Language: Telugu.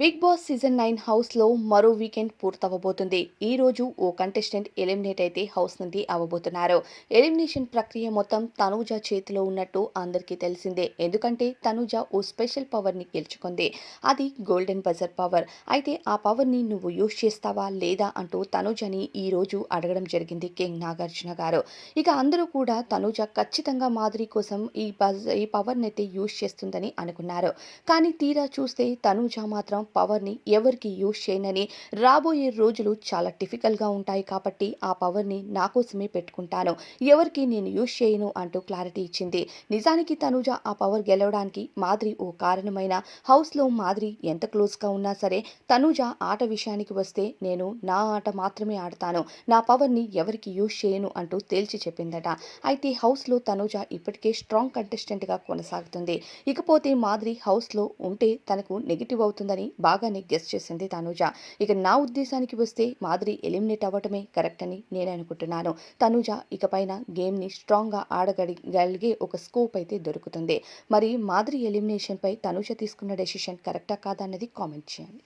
బిగ్ బాస్ సీజన్ నైన్ హౌస్లో మరో వీకెండ్ పూర్తవబోతుంది. ఈ రోజు ఓ కంటెస్టెంట్ ఎలిమినేట్ అయితే హౌస్ నుండి అవ్వబోతున్నారు ఎలిమినేషన్ ప్రక్రియ మొత్తం తనూజ చేతిలో ఉన్నట్టు అందరికీ తెలిసిందే. ఎందుకంటే తనూజ ఓ స్పెషల్ పవర్ని గెలుచుకుంది. అది గోల్డెన్ బజర్ పవర్. అయితే ఆ పవర్ని నువ్వు యూజ్ చేస్తావా లేదా అంటూ తనూజని ఈ రోజు అడగడం జరిగింది కింగ్ నాగార్జున గారు. ఇక అందరూ కూడా తనూజ ఖచ్చితంగా మాదిరి కోసం ఈ బజ్ ఈ పవర్ని అయితే యూజ్ చేస్తుందని అనుకున్నారు. కానీ తీరా చూస్తే తనూజ మాత్రం పవర్ని ఎవరికి యూజ్ చేయనని రాబోయే రోజులు చాలా డిఫికల్ట్గా ఉంటాయి కాబట్టి ఆ పవర్ని నా కోసమే పెట్టుకుంటాను. ఎవరికి నేను యూజ్ చేయను అంటూ క్లారిటీ ఇచ్చింది. నిజానికి తనుజ ఆ పవర్ గెలవడానికి మాదిరి ఓ కారణమైన హౌస్లో మాదిరి ఎంత క్లోజ్గా ఉన్నా సరే తనుజ ఆట విషయానికి వస్తే నేను నా ఆట మాత్రమే ఆడతాను. నా పవర్ని ఎవరికి యూజ్ చేయను అంటూ తేల్చి చెప్పిందట. అయితే హౌస్లో తనుజ ఇప్పటికే స్ట్రాంగ్ కంటెస్టెంట్గా కొనసాగుతుంది. ఇకపోతే మాదిరి హౌస్లో ఉంటే తనకు నెగిటివ్ అవుతుందని బాగానే గెస్ చేసింది తనూజ. ఇక నా ఉద్దేశానికి వస్తే మాదిరి ఎలిమినేట్ అవ్వటమే కరెక్ట్ అని నేను అనుకుంటున్నాను. తనూజ ఇకపైన గేమ్ని స్ట్రాంగ్గా ఆడగలిగే ఒక స్కోప్ అయితే దొరుకుతుంది. మరి మాదిరి ఎలిమినేషన్పై తనూజ తీసుకున్న డెసిషన్ కరెక్టా కాదా అన్నది కామెంట్ చేయండి.